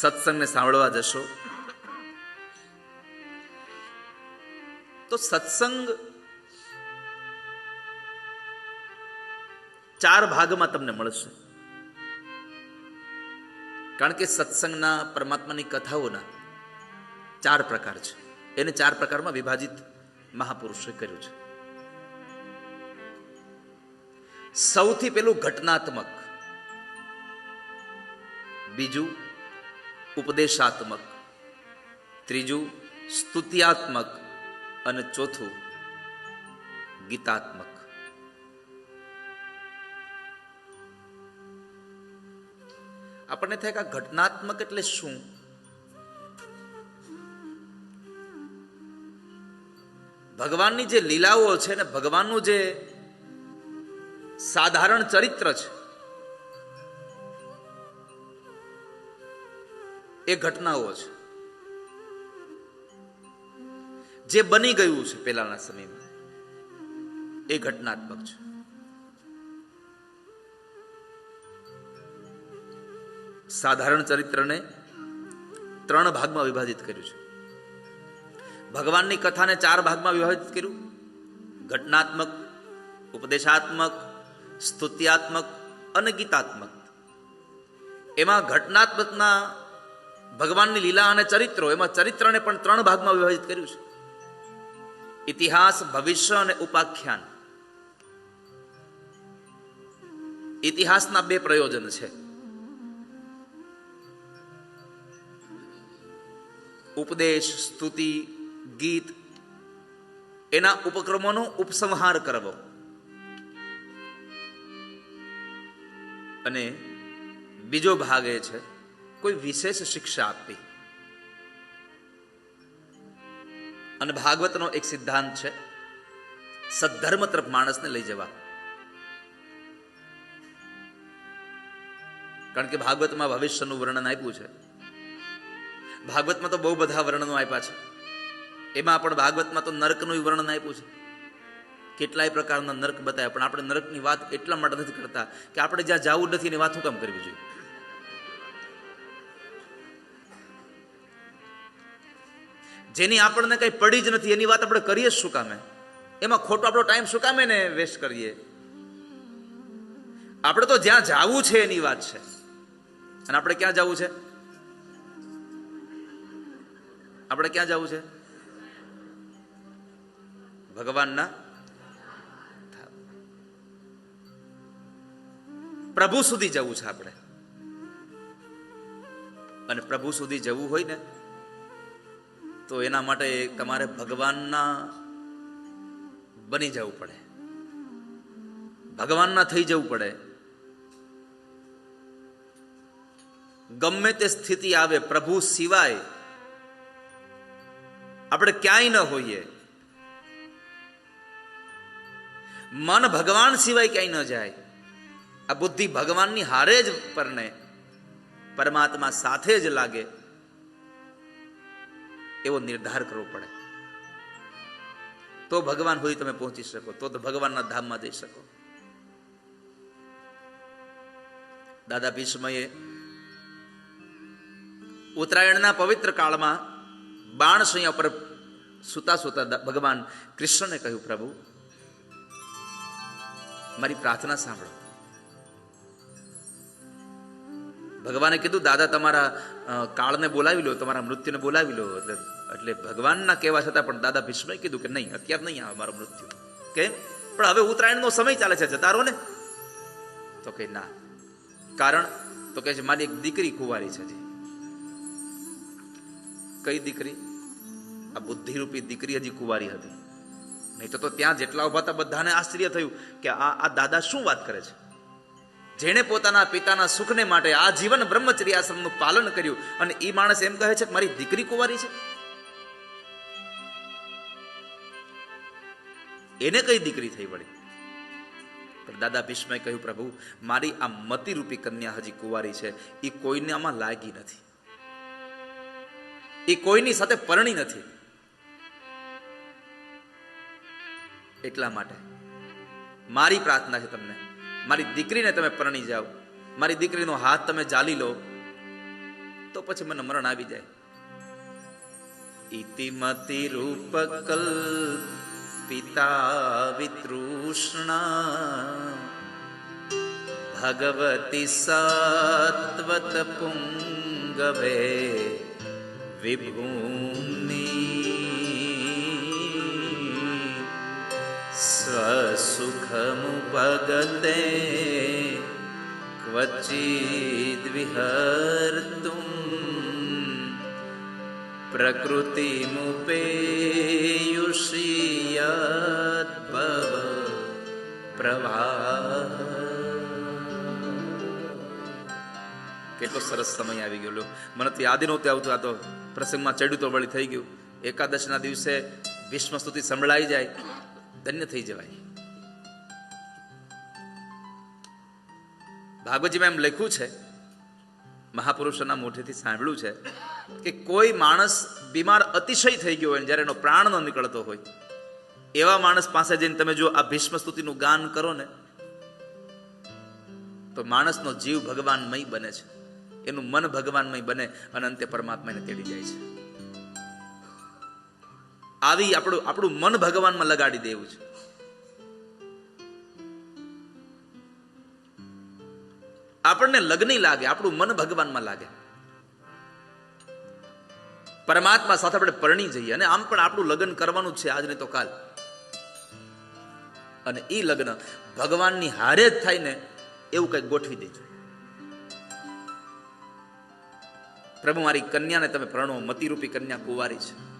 સત્સંગને સાંભળવા જશો. તો સત્સંગ ચાર ભાગમાં તમને મળશે. કારણ કે સત્સંગના પરમાત્માની કથાઓના ચાર પ્રકાર છે. એને ચાર પ્રકારમાં વિભાજિત મહાપુરુષે કર્યું છે. સૌથી પેલું ઘટનાત્મક. બીજું ઉપદેશાત્મક. ત્રીજું, સ્તુત્યાત્મક. અને ચોથું, ગીતાત્મક. આપણને થાય કે ઘટનાત્મક એટલે શું? ભગવાનની જે લીલાઓ છે ને ભગવાનનું જે સાધારણ ચરિત્ર છે એ ઘટનાઓ છે. જે બની ગયું છે પેલાના સમયમાં, એ ઘટનાત્મક છે. સાધારણ ચરિત્રને ત્રણ ભાગમાં વિભાજિત કર્યું છે. ભગવાનની કથાને ચાર ભાગમાં વિભાજિત કર્યું. ઘટનાત્મક, ઉપદેશાત્મક, સ્તુત્યાત્મક અને ગીતાત્મક. એમાં ઘટનાત્મકના ભગવાનની લીલા અને ચરિત્રો, એમાં ચરિત્રને પણ ત્રણ ભાગમાં વિભાજિત કર્યું છે. ઇતિહાસ, ભવિષ્ય અને ઉપાખ્યાન. ઇતિહાસના બે પ્રયોજન છે. ઉપદેશ, સ્તુતિ, ગીત, એના ઉપક્રમોનો ઉપસંહાર કરવો. અને બીજો ભાગ એ છે કોઈ વિશેષ શિક્ષા આપવી? અને ભાગવતનો એક સિદ્ધાંત છે, સદ્ધર્મ તરફ માણસને લઈ જવા. કારણ કે ભાગવતમાં ભવિષ્યનું વર્ણન આપ્યું છે. ભાગવતમાં તો બહુ બધા વર્ણનો આપ્યા છે. એમાં પણ ભાગવતમાં તો નરકનું વર્ણન આપ્યું છે. કેટલાય પ્રકારના નરક બતાવ્યા, પણ આપણે નરકની વાત એટલા માટે નથી કરતા કે આપણે જ્યાં જવું નથી એની વાત હું કામ કરવી જોઈએ? જેની આપણને કઈ પડી જ નથી, એની વાત આપણે કરીએ શું કામે? એમાં ખોટો આપણો ટાઈમ શું કામે ને વેસ્ટ કરીએ? આપણે તો જ્યાં જવું છે એની વાત છે. અને આપણે ક્યાં જવું છે? આપણે ક્યાં જવું છે? ભગવાનના પ્રભુ સુધી જવું છે આપણે. અને પ્રભુ સુધી જવું હોય ને તો એના માટે તમારે ભગવાનના બની જવું પડે. ભગવાનના થઈ જવું પડે. ગમે તે સ્થિતિ આવે, પ્રભુ સિવાય આપણે ક્યાંય ન હોઈએ. મન ભગવાન સિવાય ક્યાંય ન જાય. આ બુદ્ધિ ભગવાનની હારે જ પરને પરમાત્મા સાથે જ લાગે. એવો નિર્ધાર કરવો પડે. તો ભગવાન સુધી તમે પહોંચી શકો, તો તો ભગવાનના ધામમાં જઈ શકો. દાદા ભીષ્મએ ઉત્તરાયણના પવિત્ર કાળમાં બાણસૈયા પર સુતા સુતા ભગવાન કૃષ્ણને કહ્યું, પ્રભુ, મારી પ્રાર્થના સાંભળો. ભગવાને કીધું, દાદા, તમારા કાળને બોલાવી લો, તમારા મૃત્યુને બોલાવી લો. એટલે એટલે ભગવાનના કહેવા છતાં પણ દાદા ભીષ્મએ કીધું કે નહીં, અત્યારે નહીં આવે મારું મૃત્યુ. કેમ પણ હવે ઉત્તરાયણનો સમય ચાલે છે, જતા રહો ને. તો કે ના. કારણ, તો કે છે, મારી એક દીકરી કુંવારી છે હજી. કઈ દીકરી? આ બુદ્ધિરૂપી દીકરી હજી કુંવારી હતી. નહીં તો ત્યાં જેટલા ઊભા હતા, બધાને આશ્ચર્ય થયું કે આ આ દાદા શું વાત કરે છે? જેણે પોતાના પિતાના સુખને માટે આ જીવન બ્રહ્મચર્ય પાલન કર્યું અને એ માણસ એમ કહે છે કે મારી દીકરી કુંવારી છે? એને કઈ દીકરી થઈ વળી? પણ દાદા ભીષ્મએ કહ્યું, પ્રભુ, મારી આ મતિરૂપી કન્યા હજી કુંવારી છે. એ કોઈને આમાં લાગી નથી. એ કોઈની સાથે પરણી નથી. એટલા માટે મારી પ્રાર્થના છે તમને. મારી દીકરીને તમે પરણી જાઓ. મારી દીકરીનો હાથ તમે જાલી લો. તો પછી મને મરણ આવી જાય. ઇતિમતિ રૂપકલ પિતા વિતૃષ્ણા. ભગવતી સાત્વત પુંગવે વિભૂની ક્વચિદ વિહર્તુમ પ્રકૃતિમુપેયુષિયદ્ભવ પ્રવાહ કેટલો સરસ સમય આવી ગયો મને તો યાદ નહોતું આવતું આ તો પ્રસંગમાં ચડ્યું તો વળી થઈ ગયું. એકાદશના દિવસે ભીષ્મ સ્તુતિ સંભળાઈ જાય. ધન્ય થઈ જવાય. ભાગવતજીમાં એમ લખ્યું છે, મહાપુરુષોના મોઢેથી સાંભળ્યું છે, કે કોઈ માણસ બીમાર અતિશય થઈ ગયો હોય જ્યારે એનો પ્રાણ ન નીકળતો હોય, એવા માણસ પાસે જઈને તમે જો આ ભીષ્મ સ્તુતિનું ગાન કરો ને, તો માણસનો જીવ ભગવાનમય બને છે. એનું મન ભગવાનમય બને અને અંતે પરમાત્માને તેડી જાય છે. આવી આપણું આપણું મન ભગવાનમાં લગાડી દેવું છે. આપણને લગ્ન લાગે, આપણું મન ભગવાનમાં લાગે. પરમાત્મા સાથે આપણે પરણી જઈએ અને આમ પણ આપણું લગ્ન કરવાનું છે આજ નહીં તો કાલ. અને એ લગ્ન ભગવાનની હારે જ થાય ને એવું કંઈક ગોઠવી દેજો. પ્રભુ મારી કન્યાને તમે પ્રણો, મતિરૂપી કન્યા કુંવારી છે.